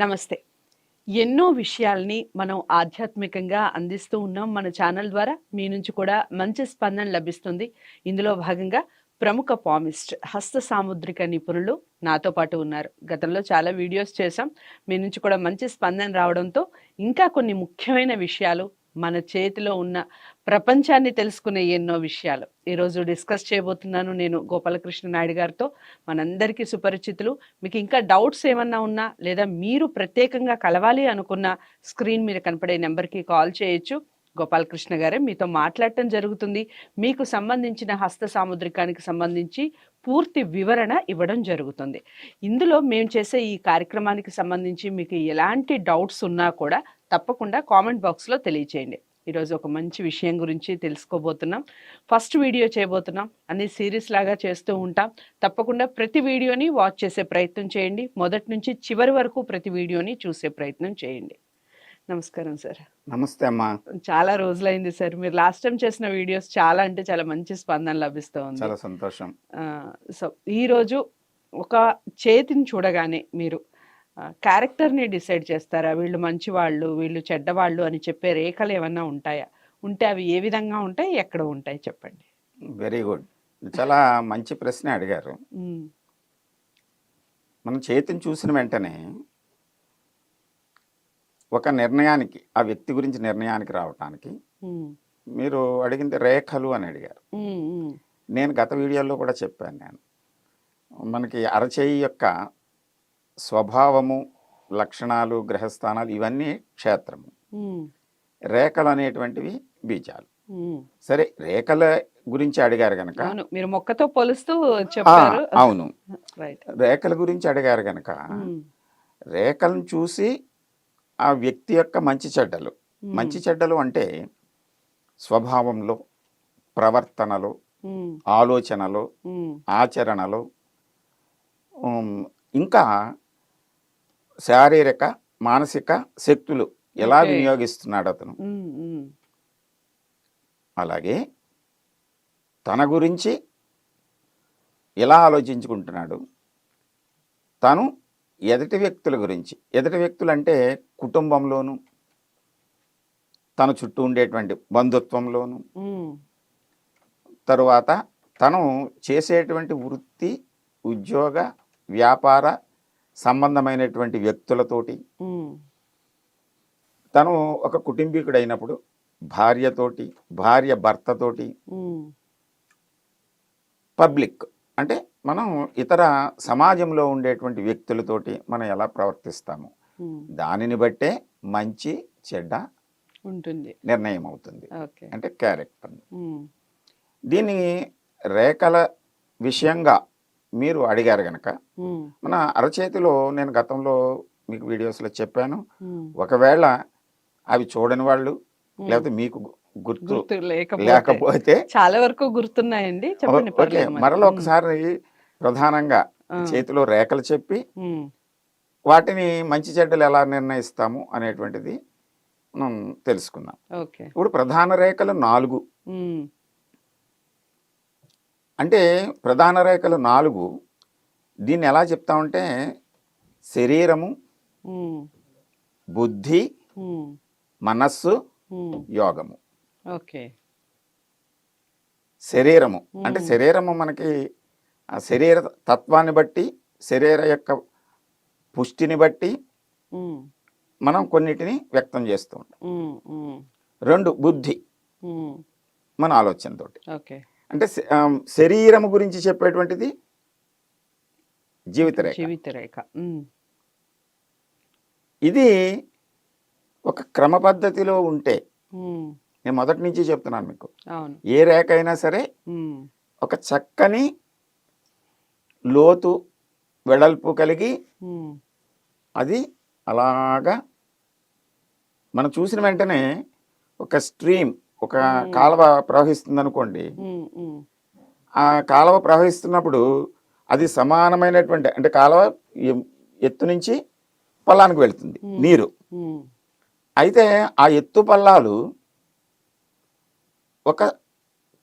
నమస్తే. ఎన్నో విషయాల్ని మనం ఆధ్యాత్మికంగా అందిస్తూ ఉన్నాం మన ఛానల్ ద్వారా. మీ నుంచి కూడా మంచి స్పందన లభిస్తుంది. ఇందులో భాగంగా ప్రముఖ పామిస్ట్ హస్త సాముద్రిక నిపుణులు నాతో పాటు ఉన్నారు. గతంలో చాలా వీడియోస్ చేశాం. మీ నుంచి కూడా మంచి స్పందన రావడంతో ఇంకా కొన్ని ముఖ్యమైన విషయాలు మన చేతిలో ఉన్న ప్రపంచాన్ని తెలుసుకునే ఎన్నో విషయాలు. ఈరోజు డిస్కస్ చేయబోతున్నాను నేను గోపాలకృష్ణ నాయుడు గారితో. మనందరికీ సుపరిచితులు. మీకు ఇంకా డౌట్స్ ఏమన్నా ఉన్నా లేదా మీరు ప్రత్యేకంగా కలవాలి అనుకున్న స్క్రీన్ మీద కనపడే నెంబర్కి కాల్ చేయొచ్చు. గోపాలకృష్ణ గారే మీతో మాట్లాడటం జరుగుతుంది. మీకు సంబంధించిన హస్త సాముద్రికానికి సంబంధించి పూర్తి వివరణ ఇవ్వడం జరుగుతుంది. ఇందులో మేము చేసే ఈ కార్యక్రమానికి సంబంధించి మీకు ఎలాంటి డౌట్స్ ఉన్నా కూడా తప్పకుండా కామెంట్ బాక్స్లో తెలియచేయండి. ఈరోజు ఒక మంచి విషయం గురించి తెలుసుకోబోతున్నాం. ఫస్ట్ వీడియో చేయబోతున్నాం. అన్ని సిరీస్ లాగా చేస్తూ ఉంటాం. తప్పకుండా ప్రతి వీడియోని వాచ్ చేసే ప్రయత్నం చేయండి. మొదటి నుంచి చివరి వరకు ప్రతి వీడియోని చూసే ప్రయత్నం చేయండి. నమస్కారం సార్ నమస్తే అమ్మా. చాలా రోజులైంది సార్ మీరు లాస్ట్ టైం చేసిన వీడియోస్ చాలా అంటే చాలా మంచి స్పందన లభిస్తూ ఉంది చాలా సంతోషం. సో ఈరోజు ఒక చేతిని చూడగానే మీరు క్యారెక్టర్ని డిసైడ్ చేస్తారా? వీళ్ళు మంచివాళ్ళు వీళ్ళు చెడ్డవాళ్ళు అని చెప్పే రేఖలు ఏమన్నా ఉంటాయా? ఉంటే అవి ఏ విధంగా ఉంటాయి? ఎక్కడ ఉంటాయి? చెప్పండి. Very good. చాలా మంచి ప్రశ్న అడిగారు. మనం చేతిని చూసిన వెంటనే ఒక నిర్ణయానికి ఆ వ్యక్తి గురించి నిర్ణయానికి రావటానికి మీరు అడిగింది రేఖలు అని అడిగారు. నేను గత వీడియోలో కూడా చెప్పాను నేను. మనకి అరచేయి యొక్క స్వభావము లక్షణాలు గ్రహస్థానాలు ఇవన్నీ క్షేత్రము. రేఖలు అనేటువంటివి బీజాలు. సరే రేఖల గురించి అడిగారు కనుక మీరు మొక్కతో పోలుస్తూ చెప్పారు. అవును. రేఖల గురించి అడిగారు కనుక రేఖలను చూసి ఆ వ్యక్తి యొక్క మంచి చెడ్డలు. మంచి చెడ్డలు అంటే స్వభావంలో ప్రవర్తనలో ఆలోచనలో ఆచరణలో ఇంకా శారీరక మానసిక శక్తులు ఎలా. వినియోగిస్తున్నాడు అతను అలాగే తన గురించి ఎలా ఆలోచించుకుంటున్నాడు? తను ఎదుటి వ్యక్తుల గురించి ఎదుటి వ్యక్తులు అంటే కుటుంబంలోను తన చుట్టూ ఉండేటువంటి బంధుత్వంలోను తరువాత తను చేసేటువంటి వృత్తి ఉద్యోగ వ్యాపార సంబంధమైనటువంటి వ్యక్తులతోటి. తను ఒక కుటుంబీకుడైనప్పుడు భార్యతోటి భార్య భర్తతోటి పబ్లిక్ అంటే మనం ఇతర సమాజంలో ఉండేటువంటి వ్యక్తులతోటి మనం ఎలా ప్రవర్తిస్తాము? దానిని బట్టే మంచి చెడ్డ ఉంటుంది. నిర్ణయం అవుతుంది ఓకే. అంటే క్యారెక్టర్ దీన్ని రేఖల విషయంగా మీరు అడిగారు గనక మన అరచేతిలో నేను గతంలో మీకు వీడియోస్లో చెప్పాను. ఒకవేళ అవి చూడని వాళ్ళు లేకపోతే మీకు గుర్తు లేకపోతే చాలా వరకు గుర్తున్నాయండి. ఓకే. మరలా ఒకసారి ప్రధానంగా చేతిలో రేఖలు చెప్పి వాటిని మంచి చెడ్డలు ఎలా నిర్ణయిస్తాము అనేటువంటిది మనం తెలుసుకుందాం. ఓకే. ఇప్పుడు ప్రధాన రేఖలు నాలుగు. అంటే ప్రధాన రేఖలు నాలుగు. దీన్ని ఎలా చెప్తామంటే శరీరము బుద్ధి మనస్సు యోగము. ఓకే. శరీరము. అంటే. శరీరము మనకి ఆ శరీర తత్వాన్ని బట్టి శరీర యొక్క పుష్టిని బట్టి మనం కొన్నిటిని వ్యక్తం చేస్తూ ఉంటాం. రెండు బుద్ధి మన ఆలోచనతోటి. ఓకే. అంటే శరీరము గురించి చెప్పేటువంటిది జీవిత రేఖ జీవిత రేఖ ఇది ఒక క్రమ పద్ధతిలో ఉంటే నేను మొదటి నుంచి చెప్తున్నాను మీకు. ఏ రేఖ అయినా సరే ఒక చక్కని లోతు వెడల్పు కలిగి అది అలాగా మనం చూసిన వెంటనే ఒక స్ట్రీమ్ ఒక. కాలువ ప్రవహిస్తుంది అనుకోండి ఆ కాలువ ప్రవహిస్తున్నప్పుడు అది సమానమైనటువంటి అంటే కాలువ ఎత్తు నుంచి పల్లానికి వెళ్తుంది. నీరు. అయితే ఆ ఎత్తు పల్లాలు ఒక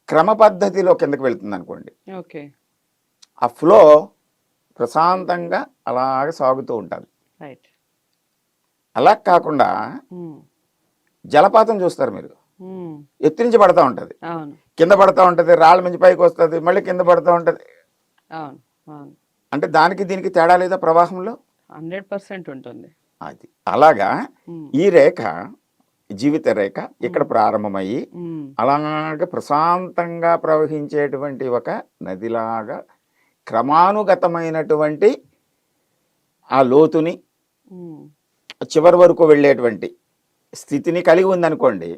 క్రమ పద్ధతిలో కిందకి వెళ్తుంది అనుకోండి ఓకే. ఆ ఫ్లో ప్రశాంతంగా అలాగ సాగుతూ ఉంటుంది. అలా కాకుండా జలపాతం చూస్తారు మీరు. ఎత్తు నుంచి పడతా ఉంటుంది. కింద పడతా ఉంటుంది రాళ్ళ నుంచి పైకి వస్తుంది మళ్ళీ కింద పడతా ఉంటుంది. అంటే దానికి దీనికి తేడా లేదా ప్రవాహంలో? హండ్రెడ్ పర్సెంట్ ఉంటుంది. అది. అలాగా ఈ రేఖ జీవిత రేఖ ఇక్కడ ప్రారంభమయ్యి అలాగ ప్రశాంతంగా ప్రవహించేటువంటి ఒక నదిలాగా క్రమానుగతమైనటువంటి ఆ లోతుని చివరి వరకు వెళ్ళేటువంటి స్థితిని కలిగి ఉందనుకోండి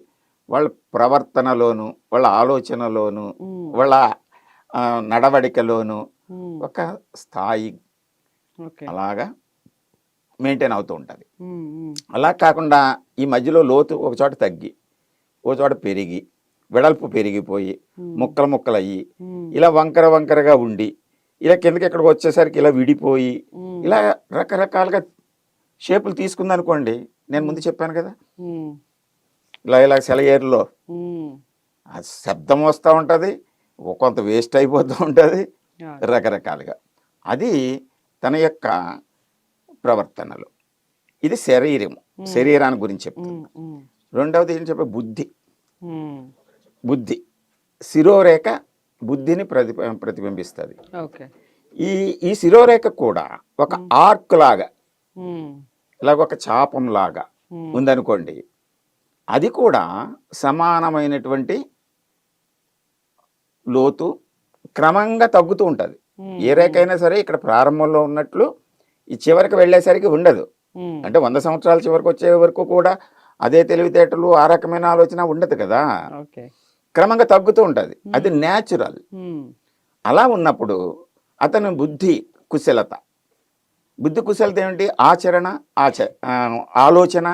వాళ్ళ ప్రవర్తనలోను వాళ్ళ ఆలోచనలోను వాళ్ళ నడవడికలోను ఒక స్థాయి అలాగా మెయింటైన్ అవుతూ ఉంటుంది. అలా కాకుండా ఈ మధ్యలో లోతు ఒక చోట తగ్గి ఒక చోట పెరిగి వెడల్పు పెరిగిపోయి ముక్కలు ముక్కలు అయ్యి ఉమ్, ఇలా వంకర వంకరగా ఉండి ఇలా కిందకి ఎక్కడికి వచ్చేసరికి ఇలా విడిపోయి ఇలా రకరకాలుగా షేపులు తీసుకుందనుకోండి నేను ముందు చెప్పాను కదా? ఇలా ఇలా సెలయేరులో ఆ శబ్దం వస్తూ ఉంటుంది కొంత వేస్ట్ అయిపోతూ ఉంటుంది. రకరకాలుగా. అది తన యొక్క ప్రవర్తనలు. ఇది శరీరం శరీరాన్ని గురించి చెప్తుంది రెండవది ఏం చెప్పే? బుద్ధి. బుద్ధి. శిరోరేఖ బుద్ధిని ప్రతి ప్రతిబింబిస్తుంది. ఈ ఈ శిరోరేఖ కూడా ఒక ఆర్క్ లాగా ఇలాగ ఒక చాపం లాగా ఉందనుకోండి అది కూడా సమానమైనటువంటి లోతు క్రమంగా తగ్గుతూ ఉంటుంది. ఏ రేఖ అయినా సరే ఇక్కడ ప్రారంభంలో ఉన్నట్లు ఈ చివరికి వెళ్ళేసరికి ఉండదు. అంటే వంద సంవత్సరాల చివరికి వచ్చే వరకు కూడా అదే తెలివితేటలు ఆ రకమైన ఆలోచన ఉండదు కదా. క్రమంగా తగ్గుతూ ఉంటుంది. అది న్యాచురల్ అలా ఉన్నప్పుడు అతని బుద్ధి కుశలత. బుద్ధి కుశలత ఏమిటి? ఆచరణ ఆచ ఆలోచన.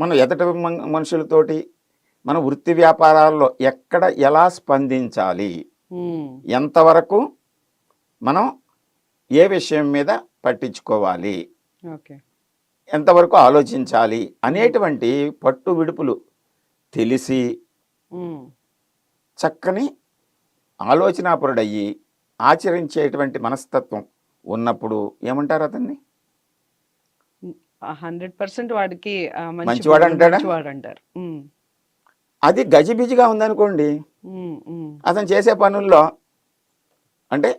మనం ఎదట మన్- మనుషులతోటి మన వృత్తి వ్యాపారాల్లో ఎక్కడ ఎలా స్పందించాలి? ఎంతవరకు మనం ఏ విషయం మీద పట్టించుకోవాలి? ఓకే. ఎంతవరకు ఆలోచించాలి? అనేటువంటి పట్టు విడుపులు తెలిసి చక్కని ఆలోచనాపరుడయ్యి ఆచరించేటువంటి మనస్తత్వం ఉన్నప్పుడు ఏమంటారు అతన్ని? హండ్రెడ్ పర్సెంట్ వాడికి మంచివాడు అంటాడా? మంచివాడు అంటారు అది గజిబిజిగా ఉందనుకోండి అతను చేసే పనుల్లో అంటే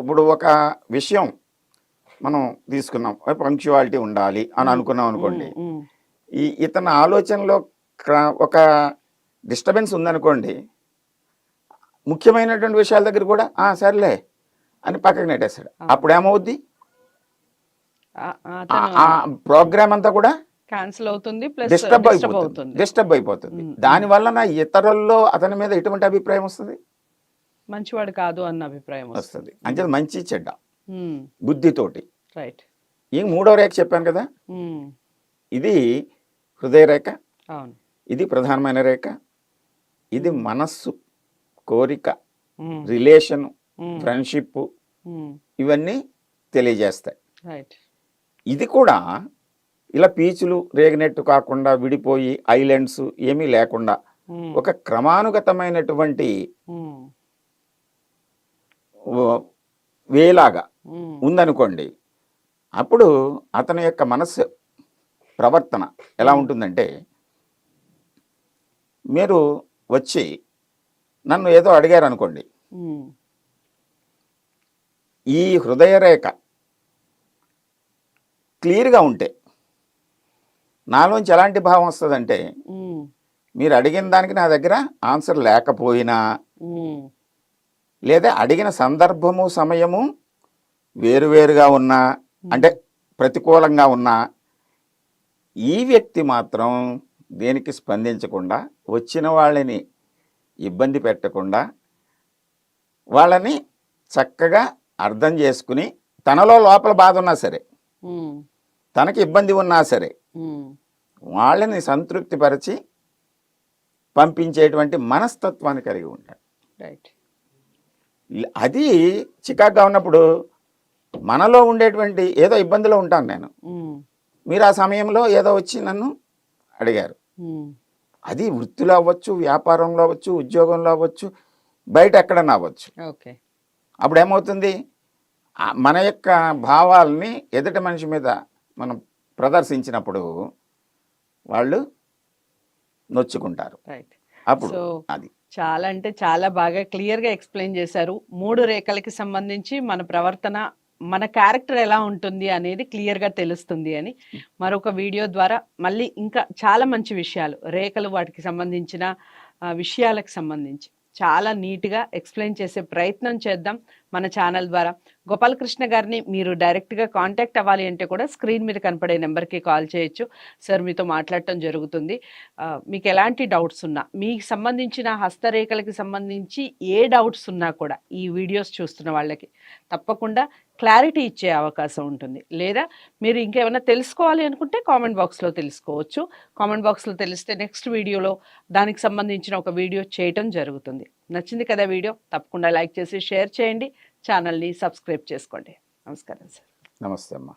ఇప్పుడు ఒక విషయం మనం తీసుకున్నాం పంక్చువాలిటీ ఉండాలి అని అనుకున్నాం అనుకోండి. ఈ ఇతని ఆలోచనలో ఒక డిస్టర్బెన్స్ ఉందనుకోండి ముఖ్యమైనటువంటి విషయాల దగ్గర కూడా "ఆ, సర్లే అని పక్కకి నెట్టేస్తాడు. అప్పుడు ఏమవుద్ది ప్రోగ్రామ్ అంతా కూడా క్యాన్సిల్ అవుతుంది ప్లస్ డిస్టర్బ్ అయిపోతుంది. డిస్టర్బ్ అయిపోతుంది. దానివల్ల నా ఇతరుల్లో అతని మీద ఎటువంటి అభిప్రాయం వస్తుంది? మంచివాడు కాదు అన్న అభిప్రాయం వస్తుంది. అంటే మంచి చెడ్డ. బుద్ధితోటి. రైట్. ఈ మూడో రేఖ చెప్పాను కదా? ఇది హృదయ రేఖ. అవును. ఇది ప్రధానమైన రేఖ. ఇది మనస్సు కోరిక రిలేషన్ ఫ్రెండ్షిప్ ఇవన్నీ తెలియజేస్తాయి. రైట్. ఇది కూడా ఇలా పీచులు రేగినట్టు కాకుండా విడిపోయి ఐలాండ్స్ ఏమీ లేకుండా ఒక క్రమానుగతమైనటువంటి వేలాగా ఉందనుకోండి అప్పుడు అతని యొక్క మనస్సు ప్రవర్తన ఎలా ఉంటుందంటే మీరు వచ్చి నన్ను ఏదో అడిగారు అనుకోండి ఈ హృదయ రేఖ క్లియర్గా ఉంటే నాలోంచి ఎలాంటి భావం వస్తుందంటే మీరు అడిగిన దానికి నా దగ్గర ఆన్సర్ లేకపోయినా లేదా అడిగిన సందర్భము సమయము వేరువేరుగా ఉన్నా అంటే ప్రతికూలంగా ఉన్నా ఈ వ్యక్తి మాత్రం దేనికి స్పందించకుండా వచ్చిన వాళ్ళని ఇబ్బంది పెట్టకుండా వాళ్ళని చక్కగా అర్థం చేసుకుని తనలో లోపల బాధ ఉన్నా సరే తనకి ఇబ్బంది ఉన్నా సరే వాళ్ళని సంతృప్తిపరిచి పంపించేటువంటి మనస్తత్వాన్ని కలిగి ఉంటాడు. రైట్ అది చికాగ్గా ఉన్నప్పుడు మనలో ఉండేటువంటి ఏదో ఇబ్బందిలో ఉంటాను నేను. మీరు ఆ సమయంలో ఏదో వచ్చి నన్ను అడిగారు. అది వృత్తిలో అవ్వచ్చు వ్యాపారంలో అవ్వచ్చు ఉద్యోగంలో అవ్వచ్చు బయట ఎక్కడన్నా అవ్వచ్చు. ఓకే. అప్పుడు ఏమవుతుంది మన యొక్క భావాల్ని ఎదుటి మనిషి మీద మనం ప్రదర్శించినప్పుడు వాళ్ళు నొచ్చుకుంటారు. రైట్ అప్పుడు అది. చాలా అంటే చాలా బాగా క్లియర్గా ఎక్స్ప్లెయిన్ చేశారు. మూడు రేఖలకి సంబంధించి మన ప్రవర్తన మన క్యారెక్టర్ ఎలా ఉంటుంది అనేది క్లియర్గా తెలుస్తుంది అని మరొక వీడియో ద్వారా మళ్ళీ ఇంకా చాలా మంచి విషయాలు రేఖలు వాటికి సంబంధించిన విషయాలకు సంబంధించి చాలా నీట్గా ఎక్స్ప్లెయిన్ చేసే ప్రయత్నం చేద్దాం. మన ఛానల్ ద్వారా. గోపాలకృష్ణ గారిని మీరు డైరెక్ట్గా కాంటాక్ట్ అవ్వాలి అంటే కూడా స్క్రీన్ మీద కనపడే నెంబర్కి కాల్ చేయొచ్చు. సార్ మీతో మాట్లాడటం జరుగుతుంది. మీకు ఎలాంటి డౌట్స్ ఉన్నా మీకు సంబంధించిన హస్తరేఖలకి సంబంధించి ఏ డౌట్స్ ఉన్నా కూడా ఈ వీడియోస్ చూస్తున్న వాళ్ళకి తప్పకుండా క్లారిటీ ఇచ్చే అవకాశం ఉంటుంది. లేదా మీరు ఇంకేమైనా తెలుసుకోవాలి అనుకుంటే కామెంట్ బాక్స్లో తెలుసుకోవచ్చు. కామెంట్ బాక్స్లో తెలిస్తే నెక్స్ట్ వీడియోలో దానికి సంబంధించిన ఒక వీడియో చేయటం జరుగుతుంది. నచ్చింది కదా వీడియో తప్పకుండా లైక్ చేసి షేర్ చేయండి. ఛానల్ని సబ్స్క్రైబ్ చేసుకోండి. నమస్కారం సార్. నమస్తే అమ్మా.